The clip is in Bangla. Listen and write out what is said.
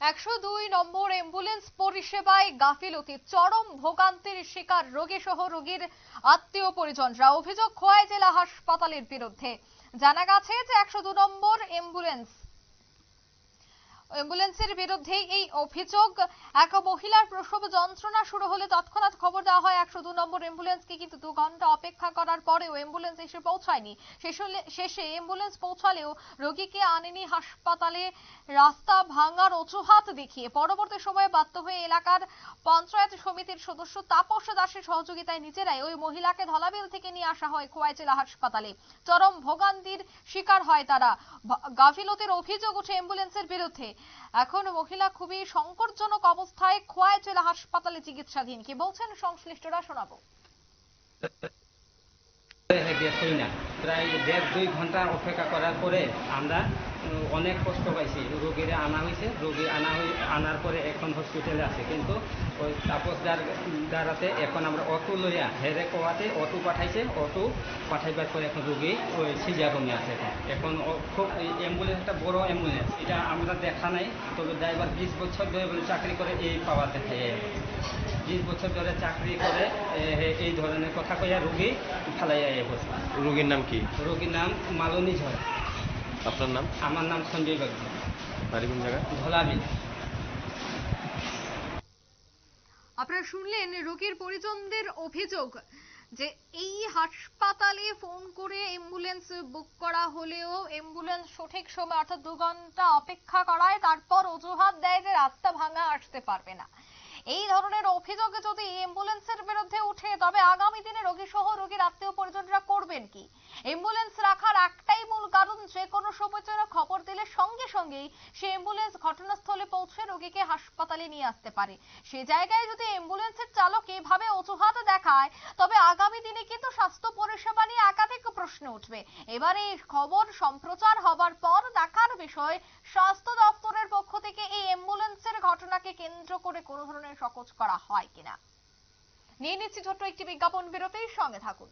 একশো দুই নম্বর অ্যাম্বুলেন্স পরিষেবায় গাফিলতি চরম ভোগান্তির শিকার রোগী সহ রোগীর আত্মীয় পরিজনরা অভিযোগ খোয়াই জেলা হাসপাতালের বিরুদ্ধে। জানা গেছে যে একশো দু নম্বর অ্যাম্বুলেন্স অ্যাম্বুলেন্সের বিরুদ্ধে এই অভিযোগ। এক মহিলার প্রসব যন্ত্রণা শুরু হলে তৎক্ষণাৎ খবর দেওয়া হয় একশো দু নম্বর অ্যাম্বুলেন্সকে, কিন্তু দু ঘণ্টা অপেক্ষা করার পরেও অ্যাম্বুলেন্স এসে পৌঁছায়নি। শেষে অ্যাম্বুলেন্স পৌঁছালেও রোগীকে আনেনি হাসপাতালে। রাস্তা ভাঙার অজুহাত দেখিয়ে পরবর্তী সময়ে বাধ্য হয়ে এলাকার পঞ্চায়েত সমিতির সদস্য তাপস দাসের সহযোগিতায় নিজেরাই ওই মহিলাকে ধলাবিল থেকে নিয়ে আসা হয় খোয়াই জেলা হাসপাতালে। চরম ভোগান্তির শিকার হয় তারা। গাফিলতির অভিযোগ ওঠে অ্যাম্বুলেন্সের বিরুদ্ধে। এখন মহিলা খুবই সংকটজনক অবস্থায় খোয়াই জেলা হাসপাতালে চিকিৎসাধীন। কি বলছেন সংশ্লিষ্টরা, শোনাবো। প্রায় দেড় দুই ঘণ্টা অপেক্ষা করার পরে আমরা অনেক কষ্ট পাইছি। রোগীরা আনা হয়েছে রোগী আনা হই আনার পরে এখন হসপিটালে আছে। কিন্তু ওই তাপস দ্বার দ্বারাতে এখন আমরা অটো লইয়া হেরে কোয়াতে অটো পাঠাইছে অটো পাঠাইবার পরে এখন রোগী ওই সিজার রুমে আছে এখন। খুব অ্যাম্বুলেন্স একটা বড় অ্যাম্বুলেন্স এটা আমরা দেখা নাই তবে ড্রাইভার বিশ বছর ধরে বলে চাকরি করে এই পাওয়ার দেখাই বিশ বছর ধরে চাকরি করে এই ধরনের কথা কইয়া রোগী ফালাইয়া বসে রোগীর নাম কি? রোগীর নাম মালনী ঝড়। আপনার নাম? আমার নাম সঞ্জয় বাগদি বাড়ি কোন জায়গা ধলাবিল আপনারা শুনলেন রোগীর পরিজনদের অভিযোগ যে এই হাসপাতালে ফোন করে অ্যাম্বুলেন্স বুক করা হলেও অ্যাম্বুলেন্স সঠিক সময় অর্থাৎ দু ঘণ্টা অপেক্ষা করায় তারপর অজুহাত দেয় যে রাস্তা ভাঙা আসতে পারবে না। এই ধরনের অভিযোগ যদি অ্যাম্বুলেন্সের বিরুদ্ধে উঠে, তবে আগামী দিনে রোগী সহ রোগীর আত্মীয় পরিজনরা করবেন কি? অ্যাম্বুলেন্স রাখার একটাই মূল কারণ যে কোনো সময় যেন খবর দিলে সঙ্গে সঙ্গেই সে অ্যাম্বুলেন্স ঘটনাস্থলে পৌঁছে রোগীকে হাসপাতালে নিয়ে আসতে পারে। সে জায়গায় যদি অ্যাম্বুলেন্সের চালক এভাবে অজুহাত দেখায়, তবে আগামী দিনে কিন্তু স্বাস্থ্য প্রশ্ন উঠবে। এবারে খবর সম্প্রচার হবার পর দেখার বিষয়, স্বাস্থ্য দপ্তরের পক্ষ থেকে এই অ্যাম্বুলেন্সের ঘটনাকে কেন্দ্র করে কোনো ধরনের সকোচ করা হয় কিনা? নিয়ে নিচ্ছি ছোট্ট একটি বিজ্ঞাপন বিরতির সঙ্গে থাকুন।